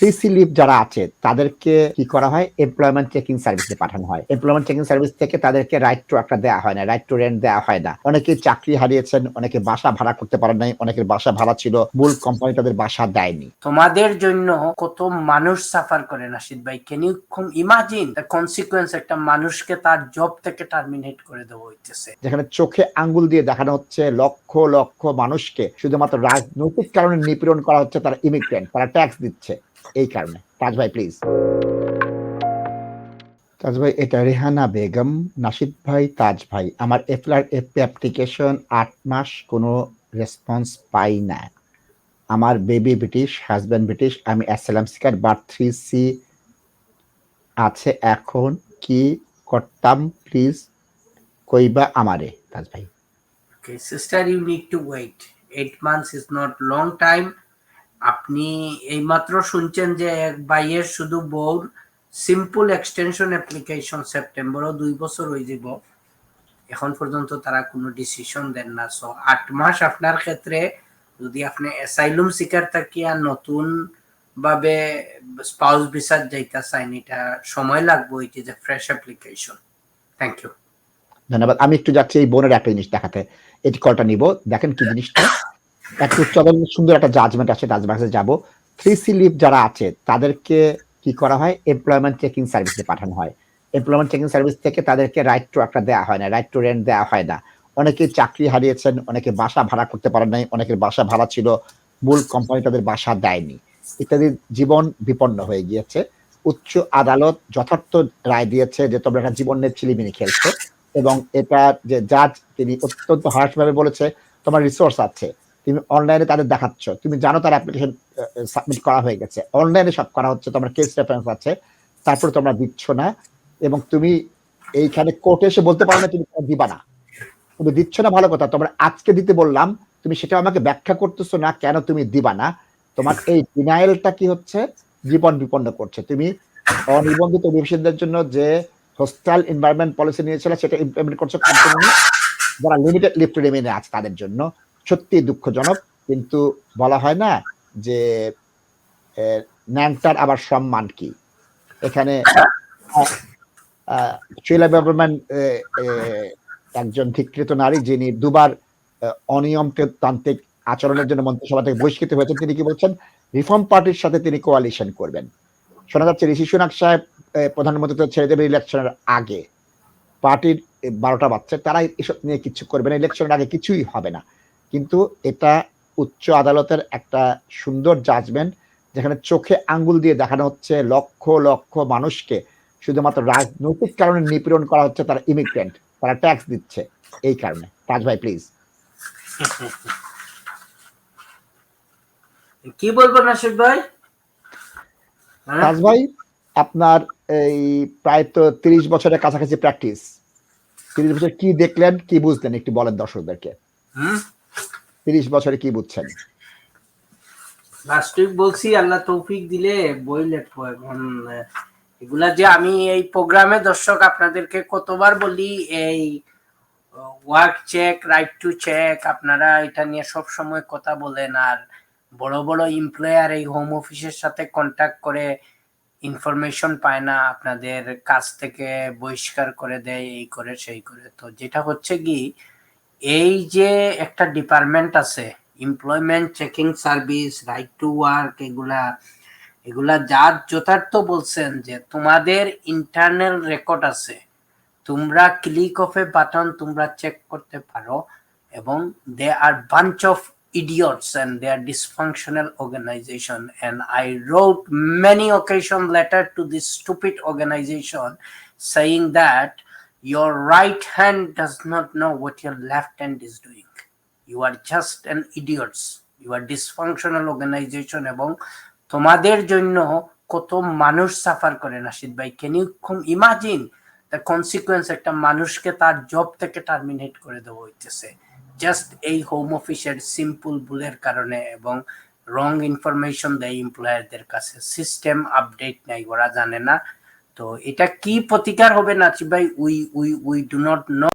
Three C leave যারা আছে তাদেরকে কি করা হয়? এমপ্লয়মেন্ট চেকিং সার্ভিসে পাঠানো হয়। এমপ্লয়মেন্ট চেকিং সার্ভিস থেকে তাদেরকে রাইট টু একটা দেওয়া হয় না রাইট টু রেন্ট দেওয়া হয় না। অনেকে চাকরি হারিয়েছেন অনেকে বাসা ভাড়া করতে পারেন নাই অনেকের বাসা ভাড়া ছিল মূল কোম্পানি তাদের বাসা দেয়নি। তোমাদের জন্য কত মানুষ সাফার করে নাসিদ ভাই? Can you imagine the consequence একটা মানুষকে তার জব থেকে টার্মিনেট করে দেওয়া হইতেছে। যেখানে চোখে আঙ্গুল দিয়ে দেখানো হচ্ছে লক্ষ লক্ষ মানুষকে শুধুমাত্র রাজনৈতিক কারণে নিপীড়ন করা হচ্ছে তারা ইমিগ্রেন্ট তারা ট্যাক্স দিচ্ছে। এই কারণে। তাজ ভাই প্লিজ তাজ ভাই এটা রেহানা বেগম নাসিদ ভাই তাজ ভাই আমার এফলার অ্যাপ্লিকেশন আট মাস কোনো রেসপন্স পাই না। আমার বেবি ব্রিটিশ হাজব্যান্ড ব্রিটিশ আমি asylum seeker birth three C আছে এখন। কি করতাম প্লিজ কইবা আমারে তাজ ভাই Okay, sister, you need to wait. Eight months is not long time. আপনি এইমাত্র শুনছেন যে এক ভাইয়ের শুধু বউর সিম্পল এক্সটেনশন অ্যাপ্লিকেশন সেপ্টেম্বরও দুই বছর হয়ে যাব। এখন পর্যন্ত তারা কোনো ডিসিশন দেন না। সো আট মাস আপনার ক্ষেত্রে যদি আপনি অ্যাসাইলুম শিকার থাকিয়া নতুন ভাবে স্পাউস ভিসার যাইতা চাইন, এটা সময় লাগবে it is a fresh application thank you ধন্যবাদ। আমি একটু যাচ্ছি এই বোনের একটা জিনিস দেখাতে। এটি কলটা নিব। দেখেন কি জিনিসটা। একটু চলেন সুন্দর একটা জাজমেন্ট আছে জাজমেন্টে যাব। থ্রি সি লিভ যারা আছে, তাদেরকে কি করা হয়? এমপ্লয়মেন্ট চেকিং সার্ভিসে পাঠানো হয়। এমপ্লয়মেন্ট চেকিং সার্ভিস থেকে তাদেরকে রাইট টু একটা দেওয়া হয় না রাইট টু রেন্ট দেওয়া হয় না। অনেকে চাকরি হারিয়েছেন, অনেকে বাসা ভাড়া করতে পারেন নাই, অনেকের বাসা ভাড়া ছিল, মূল কোম্পানি তাদের বাসা দেয়নি। ইত্যাদি জীবন বিপন্ন হয়ে গিয়েছে। উচ্চ আদালত যথার্থ রায় দিয়েছে যে, তোমরা একটা জীবনের ছিলিমিনি খেলছো এবং এটা যে জাজ তিনি অত্যন্ত হার্শভাবে বলেছে, তোমার রিসোর্স আছে। তুমি অনলাইনে তাদের দেখাচ্ছ। তুমি জানো তার অ্যাপ্লিকেশন সাবমিট করা হয়ে গেছে। অনলাইনে সব করা হচ্ছে, তোমার কেস রেফারেন্স আছে, তারপরে তোমরা দিচ্ছ না, এবং তুমি এইখানে কোর্টে এসে বলতে পারো না তুমি দিবা না। তুমি দিচ্ছ না, ভালো কথা। তোমরা আজকে দিতে বললাম, তুমি সেটা আমাকে ব্যাখ্যা করতেছো না, কেন তুমি দিবা না। তোমার এই ডিনাইলটা কি হচ্ছে? জীবন বিপন্ন করছে। তুমি অনিবন্ধিত অভিবাসীদের জন্য যে হোস্টাল এনভায়রনমেন্ট পলিসি নিয়েছিল, সেটা ইমপ্লিমেন্ট করছে যারা লিমিটেড লিফট রিমেনে আছে, তাদের জন্য। সত্যি দুঃখজনক, কিন্তু বলা হয় না যে ন্যাংটার আবার সম্মান কি? এখানে শিলা গভর্নমেন্ট একজন ধিকৃত নারী যিনি দুবার অনিয়মতান্ত্রিক আচরণের জন্য মন্ত্রিসভা থেকে বহিষ্কৃত হয়েছেন, তিনি কি বলছেন? রিফর্ম পার্টির সাথে তিনি কোয়ালিশন করবেন। শোনা যাচ্ছে ঋষি সুনাক সাহেব প্রধানমন্ত্রী ছেড়ে দেবে ইলেকশনের আগে। পার্টির বারোটা বাচ্চা তারাই এসব নিয়ে কিছু করবে না ইলেকশনের আগে কিছুই হবে না। কিন্তু এটা উচ্চ আদালতের একটা সুন্দর জাজমেন্ট যেখানে চোখে আঙ্গুল দিয়ে দেখানো হচ্ছে লক্ষ লক্ষ মানুষকে শুধুমাত্র রাজনৈতিক কারণে নিপীড়ন করা হচ্ছে তারা ইমিগ্রেন্ট তারা ট্যাক্স দিচ্ছে এই কারণে। তাজ ভাই প্লিজ কি বলব নাসির ভাই? তাজ ভাই আপনার এই প্রায় তো তিরিশ বছরের কাছাকাছি প্র্যাকটিস তিরিশ বছর কি দেখলেন কি বুঝলেন একটু বলেন দর্শকদেরকে। তিরিশ বছরে কি বুঝছেন? লাস্ট উইক বলছি, আল্লাহ তৌফিক দিলে বই লেখবো এখন এগুলা যে আমি এই প্রোগ্রামে দর্শক আপনাদেরকে কতবার বলি, এই work check right to check আপনারা এটা নিয়ে সব সময় কথা বলেন আর বড় বড় এমপ্লয়ার এই হোম অফিসের সাথে কন্ট্যাক্ট করে ইনফরমেশন পায় না, আপনাদের কাছ থেকে বহিষ্কার করে দেয়, এই করে, সেই করে। তো যেটা হচ্ছে কি এই যে একটা ডিপার্টমেন্ট আছে employment checking service right to work এগুলা এগুলা যার যথার্থ বলছেন যে তোমাদের ইন্টারনাল রেকর্ড আছে, তোমরা ক্লিক অফ এ বাটন তোমরা চেক করতে পারো এবং they are bunch of idiots and their dysfunctional organization and i wrote many occasion letter to this stupid organization saying that your right hand does not know what your left hand is doing. You are just an idiots. You are dysfunctional organization এবং তোমাদের জন্য কত মানুষ suffer করে, নাসিদ ভাই। Can you imagine the consequence একটা মানুষকে তার জব থেকে টার্মিনেট করে দেওয়া হইতেছে। জাস্ট এই হোম অফিসের সিম্পল ভুলের কারণে এবং রং ইনফরমেশন দেয় এমপ্লয়ারদের কাছে। সিস্টেম আপডেট নাই, ওরা জানে না। তো এটা কি প্রতিকার হবে নাচি ভাই we we we do not know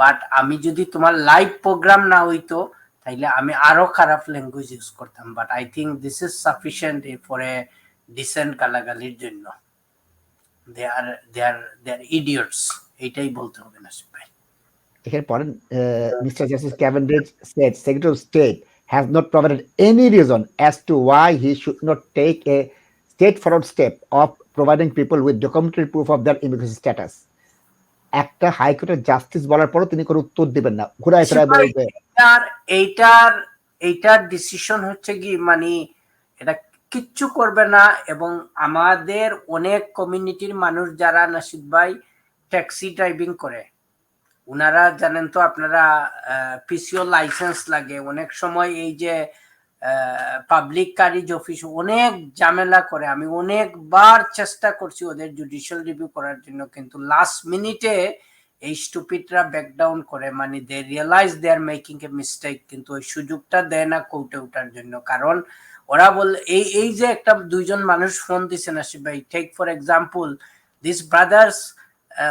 but আমি যদি তোমার লাইভ প্রোগ্রাম না হইতো, তাইলে আমি আরও খারাপ ল্যাঙ্গুয়েজ ইউজ করতাম but I think this is sufficient for a decent গালাগালির জন্য। They R they R they R idiots এইটাই বলতে হবে নাসিব ভাই। এখানে পড়েন mister justice Cavendish said secretary of state has not provided any reason as to why he should not take a straightforward step of providing people with documentary proof of their immigration status. একটা হাইকোর্টের justice বলার পরও তিনি কোনো উত্তর দিবেন না। ঘুরায় ফেরায় বলবে। এইটার এইটার ডিসিশন হচ্ছে কি মানে এটা কিচ্ছু করবে না এবং আমাদের অনেক কমিউনিটির মানুষ যারা নাসিদ ভাই ট্যাক্সি ড্রাইভিং করে ওনারা জানেন তো আপনারা পিসিও লাইসেন্স লাগে। অনেক সময় এই যে পাবলিক কারিজ অফিস অনেক ঝামেলা করে। আমি অনেকবার চেষ্টা করছি ওদের জুডিশিয়াল রিভিউ করার জন্য, কিন্তু লাস্ট মিনিটে এই স্টুপিডরা ব্যাকডাউন করে। মানে they realise they are making a mistake কিন্তু ওই সুযোগটা দেয় না কোর্টে ওঠার জন্য। কারণ ওরা বল, এই এই যে একটা দুইজন মানুষ ফোন দিছে নাসিব ভাই take for example this brothers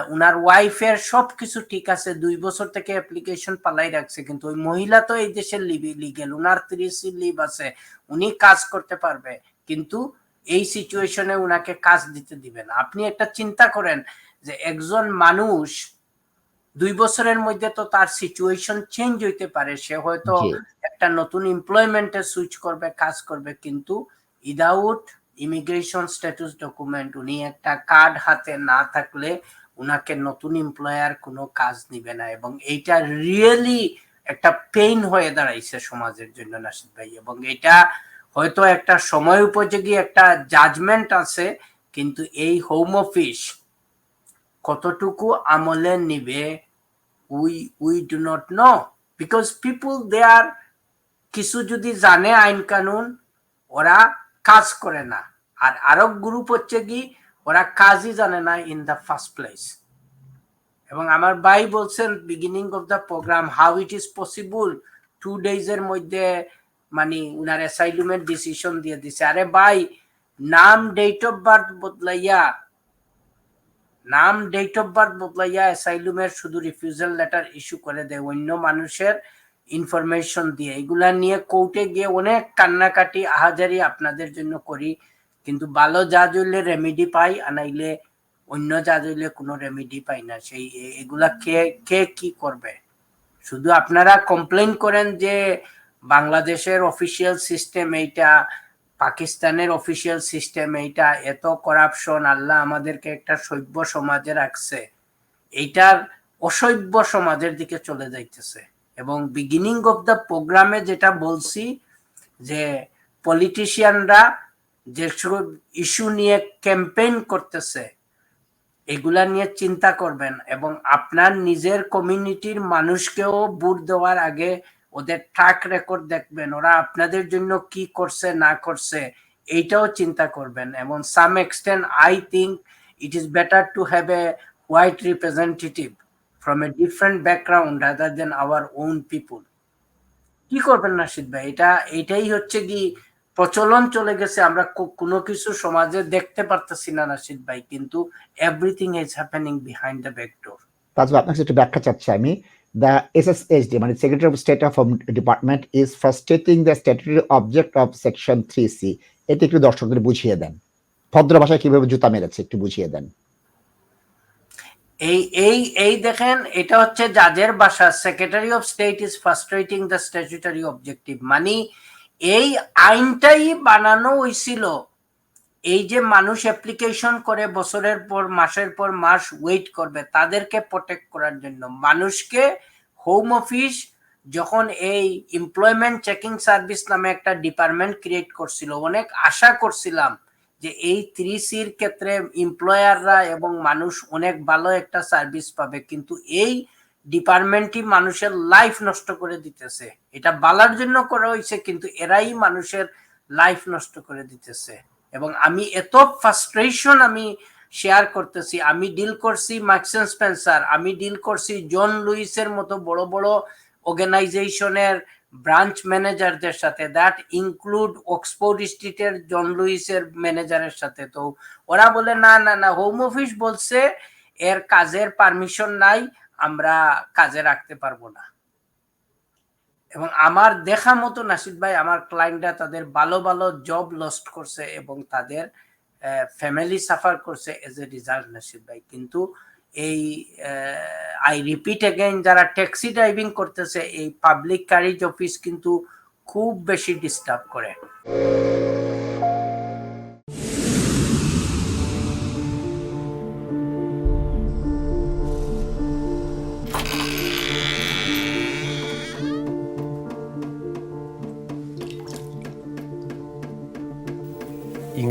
উনার ওয়াইফের সব কিছু ঠিক আছে দুই বছর থেকে অ্যাপ্লিকেশন পালাই রাখছে কিন্তু ওই মহিলা তো এই দেশের লিগেল উনার ত্রিশ লিভ আছে উনি কাজ করতে পারবে কিন্তু এই সিচুয়েশনে উনাকে কাজ দিতে দিবে না। আপনি একটা চিন্তা করেন যে একজন মানুষ দুই বছরের মধ্যে তো তার সিচুয়েশন চেঞ্জ হইতে পারে সে হয়তো একটা নতুন এমপ্লয়মেন্টে সুইচ করবে কাজ করবে কিন্তু উইদাউট ইমিগ্রেশন স্ট্যাটাস ডকুমেন্ট উনি একটা কার্ড হাতে না থাকলে উনাকে নতুন এমপ্লয়ার কোনো কাজ নিবে না এবং এইটা রিয়েলি একটা পেইন হয়ে দাঁড়াইছে সমাজের জন্য, নাসিদ ভাই। এবং এটা হয়তো একটা সময় উপযোগী একটা জাজমেন্ট আছে, কিন্তু এই হোম অফিস কতটুকু আমলে নিবে we we do not know because people they are কিছু যদি জানে আইন কানুন, ওরা কাজ করে না। আর আরও গ্রুপ হচ্ছে কি ওরা কাজই জানে না ইন দ্য ফার্স্ট প্লেস এবং আমার ভাই বলছেন beginning of the programme how it is possible two days এর মধ্যে মানে উনার অ্যাসাইনমেন্ট ডিসিশন দিয়ে দিছে। আরে ভাই, নাম ডেট অফ বার্থ বদলাইয়া, নাম ডেট অফ বার্থ বদলাইয়া অ্যাসাইলুমের শুধু রিফিউজাল লেটার ইস্যু করে দেয় অন্য মানুষের ইনফরমেশন দিয়ে। এগুলা নিয়ে কোর্টে গিয়ে অনেক কান্নাকাটি, আহাজারি আপনাদের জন্য করি। কিন্তু ভালো জাজ হইলে রেমেডি পাই আনাইলে অন্য জাজ হইলে কোনো রেমেডি পাই না। সেই এগুলা কে কে কি করবে? শুধু আপনারা কমপ্লেন করেন যে বাংলাদেশের অফিসিয়াল সিস্টেম এইটা পাকিস্তানের অফিসিয়াল সিস্টেম এইটা এত করাপশন আল্লাহ আমাদেরকে একটা সভ্য সমাজে রাখছে। এইটার অসভ্য সমাজের দিকে চলে যাইতেছে। এবং বিগিনিং অফ দ্য প্রোগ্রামে যেটা বলছি যে পলিটিশিয়ানরা যে ইস্যু নিয়ে ক্যাম্পেইন করতেছে, এগুলা নিয়ে চিন্তা করবেন এবং আপনার নিজের কমিউনিটির মানুষকেও ভোট দেওয়ার আগে ওদের ট্র্যাক রেকর্ড দেখবেন, ওরা আপনাদের জন্য কি করছে, না করছে, এইটাও চিন্তা করবেন। এবং some extent I think it is better to have a white representative from a different background rather than our own people কি করবেন, নাসিদ ভাই? এটা, এটাই হচ্ছে কি প্রচলন চলে গেছে আমরা কোনো কিছু সমাজে দেখতে পারতেছি না নাসিদ ভাই কিন্তু everything is happening behind the back door তাজবা আপনার একটু ব্যাখ্যা চাচ্ছি আমি। দ্য এসএসএসডি মানে secretary of state of department is frustrating the statutory object of section three C এটি একটু দর্শকদের বুঝিয়ে দেন। ভদ্র ভাষায় কীভাবে জুতা মেরেছে একটু বুঝিয়ে দেন। এই এই এই দেখেন এটা হচ্ছে জাজের ভাষা secretary of state is frustrating the statutory objective মানে এই আইনটাই বানানো হয়েছিল এই যে মানুষ অ্যাপ্লিকেশন করে, বছরের পর, মাসের পর মাস ওয়েট করবে, তাদেরকে প্রোটেক্ট করার জন্য। মানুষকে হোম অফিস যখন এই এমপ্লয়মেন্ট চেকিং সার্ভিস নামে একটা ডিপার্টমেন্ট ক্রিয়েট করছিল, অনেক আশা করছিলাম যে এই থ্রি সির ক্ষেত্রে এমপ্লয়াররা এবং মানুষ অনেক ভালো একটা সার্ভিস পাবে। কিন্তু এই ডিপার্টমেন্টই মানুষের লাইফ নষ্ট করে দিতেছে। এটা বালার জন্য করা হয়েছে, কিন্তু এরাই মানুষের লাইফ নষ্ট করে দিতেছে। এবং আমি এত ফ্রাস্ট্রেশন আমি শেয়ার করতেছি, আমি ডিল করছি ম্যাক্সেন স্পেন্সার আমি ডিল করছি জন লুইসের মতো বড় বড় অর্গানাইজেশনের ব্রাঞ্চ ম্যানেজারদের সাথে দ্যাট ইনক্লুড অক্সফোর্ড স্ট্রিটের জন লুইসের ম্যানেজারের সাথে। তো ওরা বলে, না না না হোম অফিস বলছে, এর কাজের পারমিশন নাই আমরা কাজে রাখতে পারব না। এবং আমার দেখা মতো নাসিদ ভাই, আমার ক্লায়েন্টরা তাদের ভালো ভালো জব লস্ট করছে এবং তাদের ফ্যামিলি সাফার করছে এজ এ রেজাল্ট নাসিদ ভাই। কিন্তু এই আই রিপিট এগেইন যারা ট্যাক্সি ড্রাইভিং করতেছে, এই পাবলিক কারিজ অফিস কিন্তু খুব বেশি ডিস্টার্ব করে।